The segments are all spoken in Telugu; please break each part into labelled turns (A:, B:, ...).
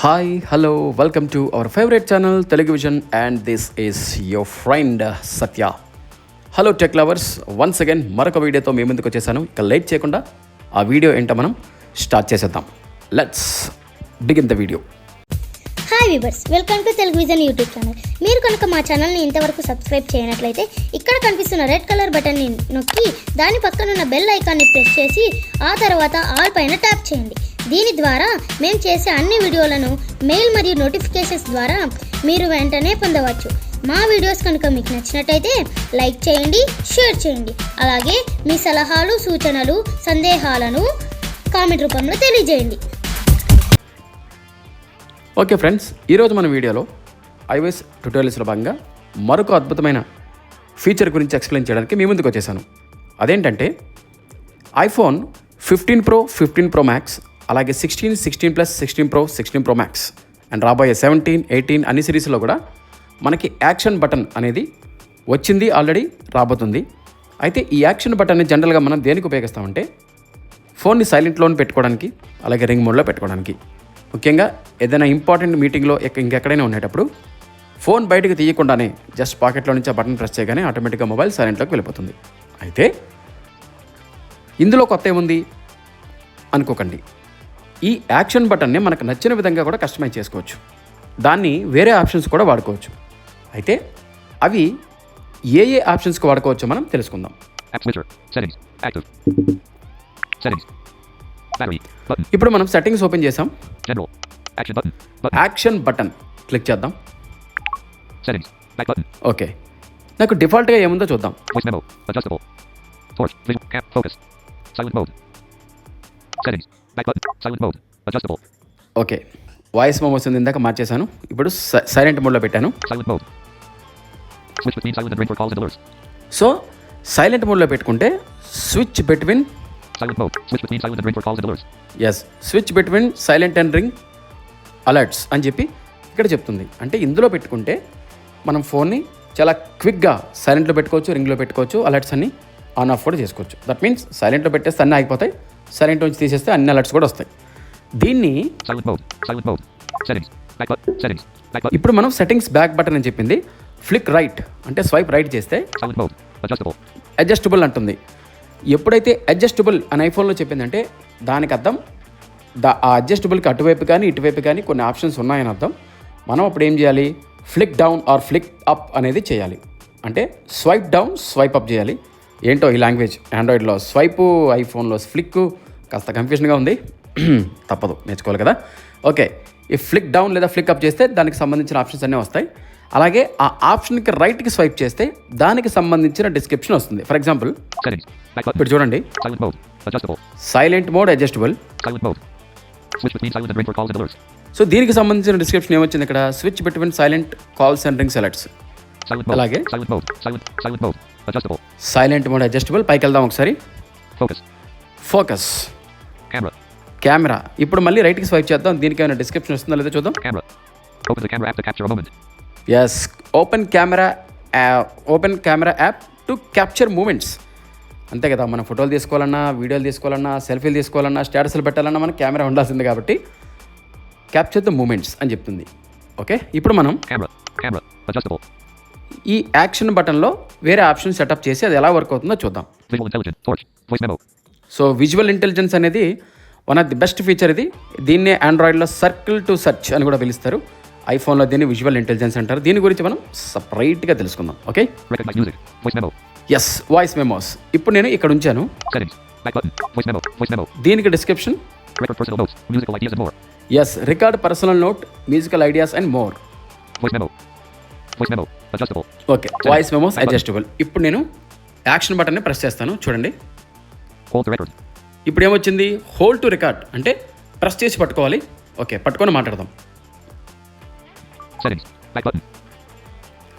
A: Hi hello welcome to our favourite channel television and this is your friend Satya hello tech lovers once again మరొక వీడియోతో మీ ముందుకు వచ్చేసాను. ఇక లేట్ చేయకుండా ఆ వీడియో ఏంటో మనం స్టార్ట్ చేసేద్దాం. Let's begin the video
B: hi viewers welcome to Telugu vision YouTube channel మీరు కనుక మా ఛానల్ని ఇంతవరకు సబ్స్క్రైబ్ చేయనట్లయితే ఇక్కడ కనిపిస్తున్న రెడ్ కలర్ బటన్ని నొక్కి దాని పక్కన ఉన్న బెల్ ఐకాన్ని ప్రెస్ చేసి ఆ తర్వాత ఆల్ పైన ట్యాప్ చేయండి. దీని ద్వారా మేము చేసే అన్ని వీడియోలను మెయిల్ మరియు నోటిఫికేషన్స్ ద్వారా మీరు వెంటనే పొందవచ్చు. మా వీడియోస్ కనుక మీకు నచ్చినట్టయితే లైక్ చేయండి షేర్ చేయండి. అలాగే మీ సలహాలు సూచనలు సందేహాలను కామెంట్ రూపంలో తెలియజేయండి.
A: ఓకే ఫ్రెండ్స్ ఈరోజు మన వీడియోలో ఐఓఎస్ ట్యూటోరియల్స్లో భాగంగా మరొక అద్భుతమైన ఫీచర్ గురించి ఎక్స్ప్లెయిన్ చేయడానికి మీ ముందుకు వచ్చేసాను. అదేంటంటే iPhone fifteen pro fifteen pro max అలాగే sixteen sixteen plus sixteen pro sixteen pro max and రాబోయే సెవెంటీన్ ఎయిటీన్ అన్ని సిరీస్లో కూడా మనకి యాక్షన్ బటన్ అనేది వచ్చింది ఆల్రెడీ రాబోతుంది. అయితే ఈ యాక్షన్ బటన్ని జనరల్గా మనం దేనికి ఉపయోగిస్తామంటే ఫోన్ని సైలెంట్లో పెట్టుకోవడానికి అలాగే రింగ్ మోడ్లో పెట్టుకోవడానికి. ముఖ్యంగా ఏదైనా ఇంపార్టెంట్ మీటింగ్లో ఎక్క- ఇంకెక్కడైనా ఉండేటప్పుడు ఫోన్ బయటకు తీయకుండానే జస్ట్ పాకెట్లో నుంచి ఆ బటన్ ప్రెస్ చేయగానే ఆటోమేటిక్గా మొబైల్ సైలెంట్లోకి వెళ్ళిపోతుంది. అయితే ఇందులో కొత్త ఏముంది? అనుకోకండి. ఈ యాక్షన్ బటన్ని మనకు నచ్చిన విధంగా కూడా కస్టమైజ్ చేసుకోవచ్చు. దాన్ని వేరే ఆప్షన్స్ కూడా వాడుకోవచ్చు. అయితే అవి ఏ ఏ ఆప్షన్స్కి వాడుకోవచ్చో మనం తెలుసుకుందాం. ఇప్పుడు మనం సెట్టింగ్స్ ఓపెన్ చేసాం. యాక్షన్ బటన్ క్లిక్ చేద్దాం. ఓకే నాకు డిఫాల్ట్గా ఏముందో చూద్దాం.
C: Voice Back button. Silent mode. Adjustable.
A: Okay voice memos ఉంది ఇందాక మార్చేశాను ఇప్పుడు సైలెంట్ మోడ్లో పెట్టాను
C: Silent mode. Switch between silent and ring for calls and alerts.
A: So silent మోడ్లో పెట్టుకుంటే switch between
C: Silent mode. Switch between silent and ring for calls and alerts.
A: Yes switch between silent and ring alerts అని చెప్పి ఇక్కడ చెప్తుంది అంటే ఇందులో పెట్టుకుంటే మనం ఫోన్ని చాలా క్విక్గా సైలెంట్లో పెట్టుకోవచ్చు రింగ్లో పెట్టుకోవచ్చు అలర్ట్స్ అన్ని ఆన్ ఆఫ్ కూడా చేసుకోవచ్చు దట్ మీన్స్ సైలెంట్లో పెట్టేస్తే అన్నీ ఆగిపోతాయి సైలెంట్ నుంచి తీసేస్తే అన్ని అలర్ట్స్ కూడా వస్తాయి. దీన్ని ఇప్పుడు మనం సెట్టింగ్స్ బ్యాక్ బటన్ అని చెప్పింది. ఫ్లిక్ రైట్ అంటే స్వైప్ రైట్ చేస్తే అడ్జస్టబుల్ అంటుంది. ఎప్పుడైతే అడ్జస్టబుల్ అని ఐఫోన్లో చెప్పిందంటే దానికి అర్థం. దా ఆ అడ్జస్టబుల్కి అటువైపు కానీ ఇటువైపు కానీ కొన్ని ఆప్షన్స్ ఉన్నాయని అర్థం. మనం అప్పుడు ఏం చేయాలి? Flick down or flick up అనేది చేయాలి. అంటే స్వైప్ డౌన్ స్వైప్ అప్ చేయాలి. ఏంటో ఈ లాంగ్వేజ్? ఆండ్రాయిడ్లో స్వైపు ఐఫోన్లో ఫ్లిక్ కాస్త కన్ఫ్యూషన్గా ఉంది. తప్పదు నేర్చుకోవాలి కదా? ఓకే ఈ ఫ్లిక్ డౌన్ లేదా ఫ్లిక్ అప్ చేస్తే దానికి సంబంధించిన ఆప్షన్స్ అన్నీ వస్తాయి. అలాగే ఆ ఆప్షన్కి రైట్కి స్వైప్ చేస్తే దానికి సంబంధించిన డిస్క్రిప్షన్ వస్తుంది. For example. ఇప్పుడు చూడండి. Silent mode adjustable. సో దీనికి సంబంధించిన డిస్క్రిప్షన్ ఏమొచ్చింది ఇక్కడ? Switch between silent calls and ring selects
C: Silent mode.
A: అలాగే?
C: Adjustable.
A: సైలెంట్ మోడ్ అడ్జస్టబుల్ పైకి వెళ్దాం ఒకసారి
C: Focus.
A: Focus
C: Camera.
A: కెమెరా ఇప్పుడు మళ్ళీ రైట్కి స్వైప్ చేద్దాం దీనికి ఏమైనా డిస్క్రిప్షన్ వస్తుందో లేదో చూద్దాం
C: Camera. Open the camera app to capture a moment.
A: Yes open camera open camera app to capture moments అంతే కదా మనం ఫోటోలు తీసుకోవాలన్నా వీడియోలు తీసుకోవాలన్నా సెల్ఫీలు తీసుకోవాలన్నా స్టేటస్లు పెట్టాలన్నా మనకు కెమెరా ఉండాల్సింది కాబట్టి క్యాప్చర్ ద మూమెంట్స్ అని చెప్తుంది ఓకే ఇప్పుడు మనం
C: Camera. Camera. Adjustable.
A: ఈ యాక్షన్ బటన్లో వేరే ఆప్షన్ సెటప్ చేసి అది ఎలా వర్క్ అవుతుందో చూద్దాం. సో విజువల్ ఇంటెలిజెన్స్ అనేది one of the best feature ఇది. దీన్నే ఆండ్రాయిడ్లో సర్కిల్ టు సెర్చ్ అని కూడా పిలుస్తారు. ఐఫోన్లో దీన్ని విజువల్ ఇంటెలిజెన్స్ అంటారు. దీని గురించి మనం సపరేట్గా తెలుసుకుందాం ఓకే. ఎస్ వాయిస్ మెమోస్ ఇప్పుడు నేను ఇక్కడ ఉంచాను. దీనికి description. Yes record personal note musical ideas and more okay voice memos adjustable ఇప్పుడు నేను యాక్షన్ బటన్ని ప్రెస్ చేస్తాను. చూడండి. ఇప్పుడు ఏమొచ్చింది? హోల్డ్ టు రికార్డ్ అంటే ప్రెస్ చేసి పట్టుకోవాలి. ఓకే పట్టుకొని మాట్లాడదాం.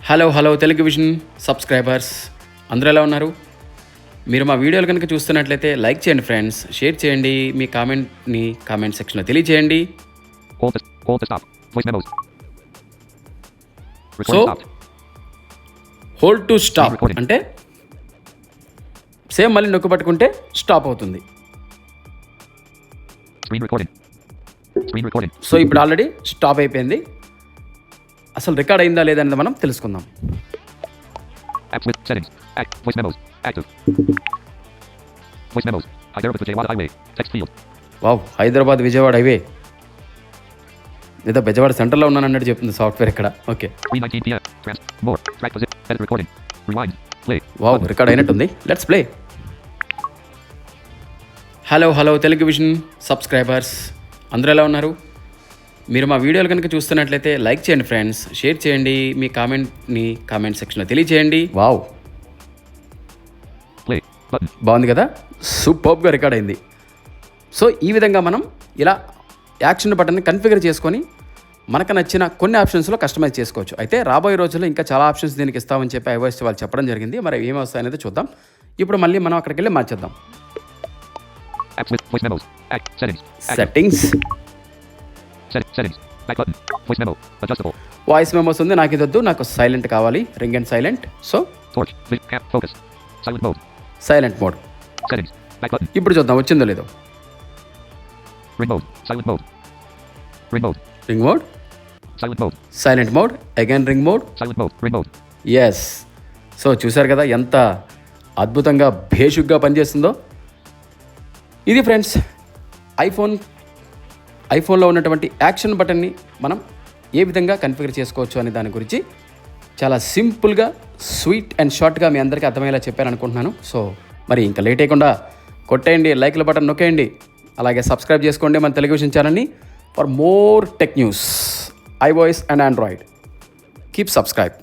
A: Hello hello Telugu vision subscribers అందరూ ఎలా ఉన్నారు? మీరు మా వీడియోలు కనుక చూస్తున్నట్లయితే లైక్ చేయండి ఫ్రెండ్స్. షేర్ చేయండి. మీ కామెంట్ని కామెంట్ సెక్షన్లో తెలియజేయండి.
C: సో
A: హోల్డ్ టు స్టాప్ అంటే సేమ్ మళ్ళీ నొక్కు పట్టుకుంటే స్టాప్ అవుతుంది. సో ఇప్పుడు ఆల్రెడీ స్టాప్ అయిపోయింది. అసలు రికార్డ్ అయిందా లేదనేది మనం తెలుసుకుందాం. హైదరాబాద్ విజయవాడ హైవే లేదా బెజవాడ సెంటర్లో ఉన్నాను అన్నట్టు చెప్తుంది సాఫ్ట్వేర్ ఇక్కడ okay
C: 319 p.m. Trans. More. Track position. Edit recording. Rewind. Play.
A: Wow record అయినట్టుంది let's play hello hello Telugu vision subscribers అందరూ ఎలా ఉన్నారు మీరు మా వీడియోలు కనుక చూస్తున్నట్లయితే లైక్ చేయండి ఫ్రెండ్స్ షేర్ చేయండి మీ కామెంట్ని కామెంట్ సెక్షన్లో తెలియచేయండి వావ్. బాగుంది కదా సూపర్గా రికార్డ్ అయింది సో ఈ విధంగా మనం ఇలా యాక్షన్ బటన్ని కన్ఫిగర్ చేసుకొని మనకు నచ్చిన కొన్ని ఆప్షన్స్లో కస్టమైజ్ చేసుకోవచ్చు. అయితే రాబోయే రోజుల్లో ఇంకా చాలా ఆప్షన్స్ దీనికి ఇస్తామని చెప్పి ఐవాయిస్ వాళ్ళు చెప్పడం జరిగింది. మరి ఏమి వస్తాయనేది చూద్దాం. ఇప్పుడు మళ్ళీ మనం అక్కడికి వెళ్ళి మార్చేద్దాం. సెట్టింగ్స్. వాయిస్ మెమోస్ ఉంది. నాకు ఇదొద్దు నాకు సైలెంట్ కావాలి. Ring and silent so. Silent mode. ఇప్పుడు చూద్దాం. వచ్చిందో లేదో.
C: Ring mode.
A: Ring mode
C: Silent mode.
A: Silent mode again ring mode
C: Silent mode. Ring mode.
A: Yes so చూశారు కదా ఎంత అద్భుతంగా భేషుగ్గా పనిచేస్తుందో ఇది ఫ్రెండ్స్ ఐఫోన్ ఐఫోన్లో ఉన్నటువంటి యాక్షన్ బటన్ని మనం ఏ విధంగా కన్ఫిగర్ చేసుకోవచ్చు అనే దాని గురించి చాలా సింపుల్గా స్వీట్ అండ్ షార్ట్గా మీ అందరికీ అర్థమయ్యేలా చెప్పాను అనుకుంటున్నాను సో మరి ఇంకా లేట్ అయ్యకుండా కొట్టేయండి లైక్ల బటన్ నొక్కేయండి అలాగే సబ్స్క్రైబ్ చేసుకోండి మన టెలివిజన్ ఛానల్ని for more tech news iOS and Android. Keep subscribe.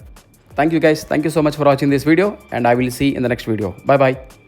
A: Thank you guys. Thank you so much for watching this video and I will see in the next video. Bye bye.